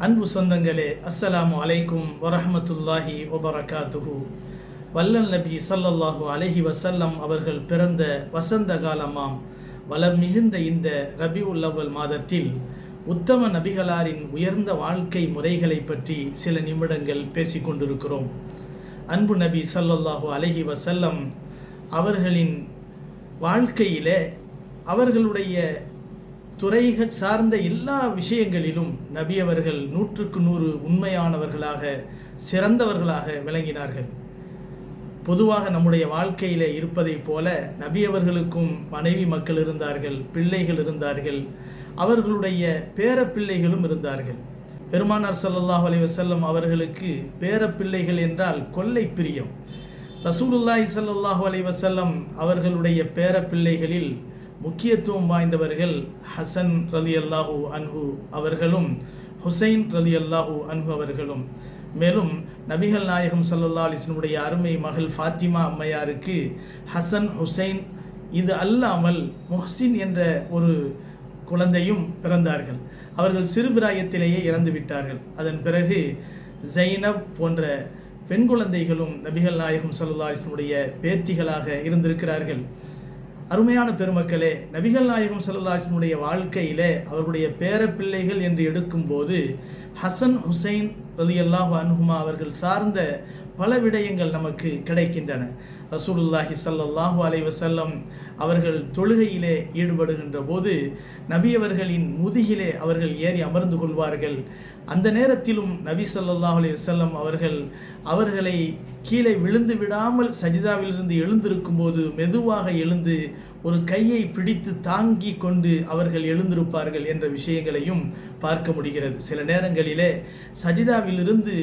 அன்பு சொந்தங்களே அஸ்ஸலாமு அலைக்கும் வரஹமத்துல்லாஹி ஒபரகாத்துஹு வல்லல் நபி சல்லல்லாஹு அலஹி வசல்லம் அவர்கள் பிறந்த வசந்த காலமாம். வளம் மிகுந்த இந்த ரபி உள்ளவல் மாதத்தில் உத்தம நபிகளாரின் உயர்ந்த வாழ்க்கை முறைகளை பற்றி சில நிமிடங்கள் பேசிக்கொண்டிருக்கிறோம் அன்பு நபி சல்லல்லாஹு அலஹி வசல்லம் அவர்களின் வாழ்க்கையிலே அவர்களுடைய துறைகள் சார்ந்த எல்லா விஷயங்களிலும் நபி அவர்கள் நூற்றுக்கு நூறு உண்மையானவர்களாக சிறந்தவர்களாக விளங்கினார்கள். பொதுவாக நம்முடைய வாழ்க்கையில் இருப்பதைப் போல நபி அவர்களுக்கும் மனைவி மக்கள் இருந்தார்கள் பிள்ளைகள் இருந்தார்கள் அவர்களுடைய பேர பிள்ளைகளும் இருந்தார்கள். பெருமானார் சல்லாஹ் அலைவசல்லம் அவர்களுக்கு பேர பிள்ளைகள் என்றால் கொல்லை பிரியம். ரசூலுல்லாஹி சல்லாஹூ அலைவசல்லம் அவர்களுடைய பேர பிள்ளைகளில் முக்கியத்துவம் வாய்ந்தவர்கள் ஹசன் ரலி அல்லாஹூ அன்ஹு அவர்களும் ஹுசைன் ரலி அல்லாஹூ அன்ஹு அவர்களும். மேலும் நபிகள் நாயகம் சல்லல்லா அலிஸ்னுடைய அருமை மகள் ஃபாத்திமா அம்மையாருக்கு ஹசன் ஹுசைன் இது அல்லாமல் முஹ்சின் என்ற ஒரு குழந்தையும் பிறந்தார்கள். அவர்கள் சிறுபிராயத்திலேயே இறந்து விட்டார்கள். அதன் பிறகு ஜைனப் போன்ற பெண் குழந்தைகளும் நபிகள் நாயகம் சல்லா அலிஸ்னுடைய பேத்திகளாக இருந்திருக்கிறார்கள். அருமையான பெருமக்களே நபிகள் நாயகம் சல்லாஹினுடைய வாழ்க்கையிலே அவருடைய பேரப்பிள்ளைகள் என்று எடுக்கும்போது ஹசன் ஹுசைன் ரலி அல்லாஹு அன்ஹுமா அவர்கள் சார்ந்த பல விடயங்கள் நமக்கு கிடைக்கின்றன. ரசூலுல்லாஹி சல்லாஹூ அலைவசல்லம் அவர்கள் தொழுகையிலே ஈடுபடுகின்ற போது நபியவர்களின் முதுகிலே அவர்கள் ஏறி அமர்ந்து கொள்வார்கள். அந்த நேரத்திலும் நபி சொல்லாஹ் அலி வல்லம் அவர்கள் அவர்களை கீழே விழுந்து விடாமல் சஜிதாவிலிருந்து எழுந்திருக்கும் போது மெதுவாக எழுந்து ஒரு கையை பிடித்து தாங்கி கொண்டு அவர்கள் எழுந்திருப்பார்கள் என்ற விஷயங்களையும் பார்க்க முடிகிறது. சில நேரங்களிலே சஜிதாவிலிருந்து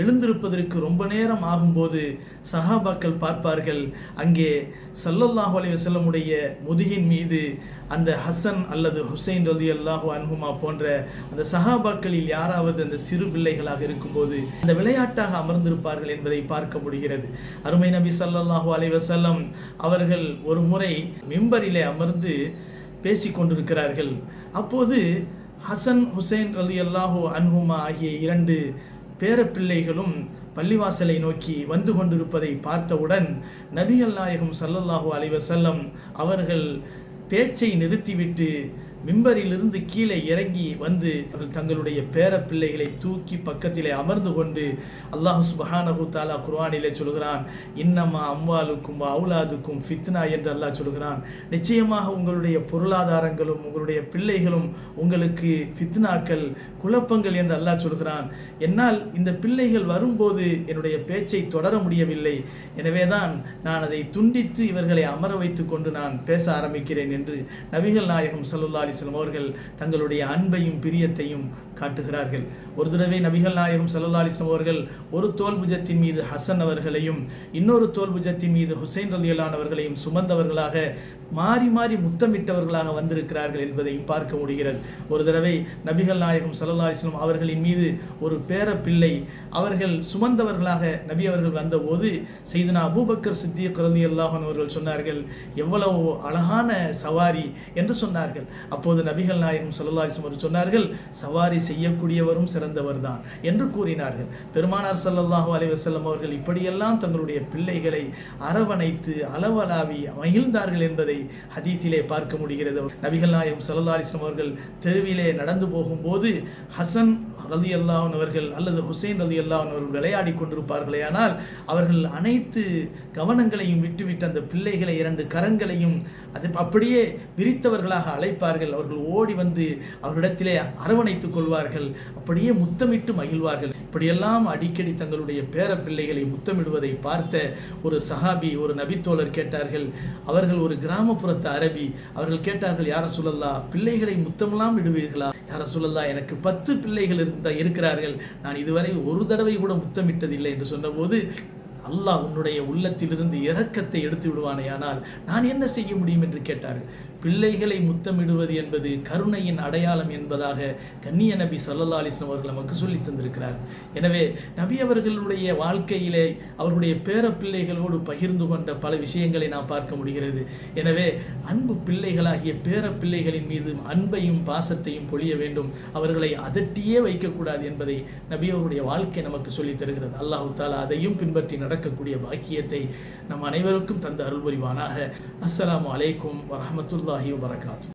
எழுந்திருப்பதற்கு ரொம்ப நேரம் ஆகும்போது சஹாபாக்கள் பார்ப்பார்கள். அங்கே சல்லல்லாஹு அலைஹி வஸல்லமுடைய முதுகின் மீது அந்த ஹசன் அல்லது ஹுசைன் ரதி அல்லாஹு அன்ஹுமா போன்ற அந்த சஹாபாக்களில் யாராவது அந்த சிறு பிள்ளைகளாக இருக்கும்போது அந்த விளையாட்டாக அமர்ந்திருப்பார்கள் என்பதை பார்க்க முடிகிறது. அருமை நபி சல்லல்லாஹு அலைஹி வஸல்லம் அவர்கள் ஒரு முறை மிம்பரிலே அமர்ந்து பேசி கொண்டிருக்கிறார்கள் அப்போது ஹசன் ஹுசைன் அலி அல்லாஹு அன்ஹுமா ஆகிய இரண்டு பேரப்பிள்ளைகளும் பள்ளிவாசலை நோக்கி வந்து கொண்டிருப்பதை பார்த்தவுடன் நபிகள் நாயகம் சல்லல்லாஹு அலைவசல்லம் அவர்கள் பேச்சை நிறுத்திவிட்டு மிம்பரிலிருந்து கீழே இறங்கி வந்து அவர்கள் தங்களுடைய பேர பிள்ளைகளை தூக்கி பக்கத்திலே அமர்ந்து கொண்டு அல்லாஹு சுபஹானஹு தாலா குர்வானிலே சொல்கிறான் இன்னமா அம்வாலுக்கும் அவுலாதுக்கும் ஃபித்னா என்று அல்லாஹ் சொல்கிறான். நிச்சயமாக உங்களுடைய பொருளாதாரங்களும் உங்களுடைய பிள்ளைகளும் உங்களுக்கு ஃபித்னாக்கள் குழப்பங்கள் என்று அல்லாஹ் சொல்கிறான். என்னால் இந்த பிள்ளைகள் வரும்போது என்னுடைய பேச்சை தொடர முடியவில்லை. எனவே தான் நான் அதை துண்டித்து இவர்களை அமர வைத்து கொண்டு நான் பேச ஆரம்பிக்கிறேன் என்று நபிகள் நாயகம் சல்லுல்லா அலிஸ்லம் அவர்கள் தங்களுடைய அன்பையும் பிரியத்தையும் காட்டுகிறார்கள். ஒரு தடவை நபிகள் நாயகம் சல்லா அலிஸ்லாம் அவர்கள் ஒரு தோல் புஜத்தின் மீது ஹசன் அவர்களையும் இன்னொரு தோல் புஜத்தின் மீது ஹுசைன் ரலியலான் அவர்களையும் சுமந்தவர்களாக மாறி மாறி முத்தமிட்டவர்களாக வந்திருக்கிறார்கள் என்பதையும் பார்க்க முடிகிறது. ஒரு தடவை நபிகள் நாயகம் சல்லா அலிஸ்லாம் அவர்களின் மீது ஒரு பேர பிள்ளை அவர்கள் சுமந்தவர்களாக நபி அவர்கள் வந்தபோது செய்தனா அபூபக்கர் சித்திய குரந்தி அல்லாஹன் அவர்கள் சொன்னார்கள் எவ்வளவு அழகான சவாரி என்று சொன்னார்கள். அப்போது நபிகள் நாயகம் சல்லா அலிஸ்லாம் அவர்கள் சொன்னார்கள் சவாரி செய்யக்கூடியவரும் சிறந்தவர் தான் என்று கூறினார்கள். பெருமானார் சல்லல்லாஹு அலிவசல்லம் அவர்கள் இப்படியெல்லாம் தங்களுடைய பிள்ளைகளை அரவணைத்து அளவலாவி மகிழ்ந்தார்கள் என்பதை ஹதீஸிலே பார்க்க முடிகிறது. நபிகள் நாயம் சல்லா அலிஸ்லம் அவர்கள் தெருவிலே நடந்து போகும்போது ஹசன் ரதி அல்லாஹன் அவர்கள் அல்லது ஹுசைன் ரதி அல்லாஹன் அவர்கள் விளையாடி கொண்டிருப்பார்களே ஆனால் அவர்கள் அனைத்து கவனங்களையும் விட்டுவிட்டு அந்த பிள்ளைகளை இரண்டு கரங்களையும் அது அப்படியே விரித்தவர்களாக அழைப்பார்கள். அவர்கள் ஓடி வந்து அவரிடத்திலே அரவணைத்துக் கொள்வார்கள். அப்படியே முத்தமிட்டு மகிழ்வார்கள். இப்படியெல்லாம் அடிக்கடி தங்களுடைய பேர பிள்ளைகளை முத்தமிடுவதை பார்த்த ஒரு சஹாபி ஒரு நபித்தோழர் கேட்டார்கள் அவர்கள் ஒரு கிராமப்புறத்து அரபி. அவர்கள் கேட்டார்கள் யார சொல்லல்லா பிள்ளைகளை முத்தமெல்லாம் விடுவீர்களா? யார சொல்லல்லா எனக்கு பத்து பிள்ளைகள் இருந்தால் இருக்கிறார்கள். நான் இதுவரை ஒரு தடவை கூட முத்தமிட்டதில்லை என்று சொன்னபோது அல்லாஹ் உன்னுடைய உள்ளத்திலிருந்து இரக்கத்தை எடுத்து விடுவானே ஆனால் நான் என்ன செய்ய முடியும் என்று கேட்டார்கள். பிள்ளைகளை முத்தமிடுவது என்பது கருணையின் அடையாளம் என்பதாக கண்ணிய நபி சல்லல்லா அலிஸ்லாம் அவர்கள் நமக்கு சொல்லி தந்திருக்கிறார். எனவே நபி அவர்களுடைய வாழ்க்கையிலே அவருடைய பேர பிள்ளைகளோடு பகிர்ந்து கொண்ட பல விஷயங்களை நாம் பார்க்க முடிகிறது. எனவே அன்பு பிள்ளைகளாகிய பேர பிள்ளைகளின் மீது அன்பையும் பாசத்தையும் பொழிய வேண்டும். அவர்களை அதட்டியே வைக்கக்கூடாது என்பதை நபி அவருடைய வாழ்க்கை நமக்கு சொல்லித் தருகிறது. அல்லாஹு தாலா அதையும் பின்பற்றி நடக்கக்கூடிய பாக்கியத்தை நம் அனைவருக்கும் தந்த அருள் புரிவானாக அஸ்ஸலாமு அலைக்கும் வரஹமத்துல்லாஹி வபரகாத்து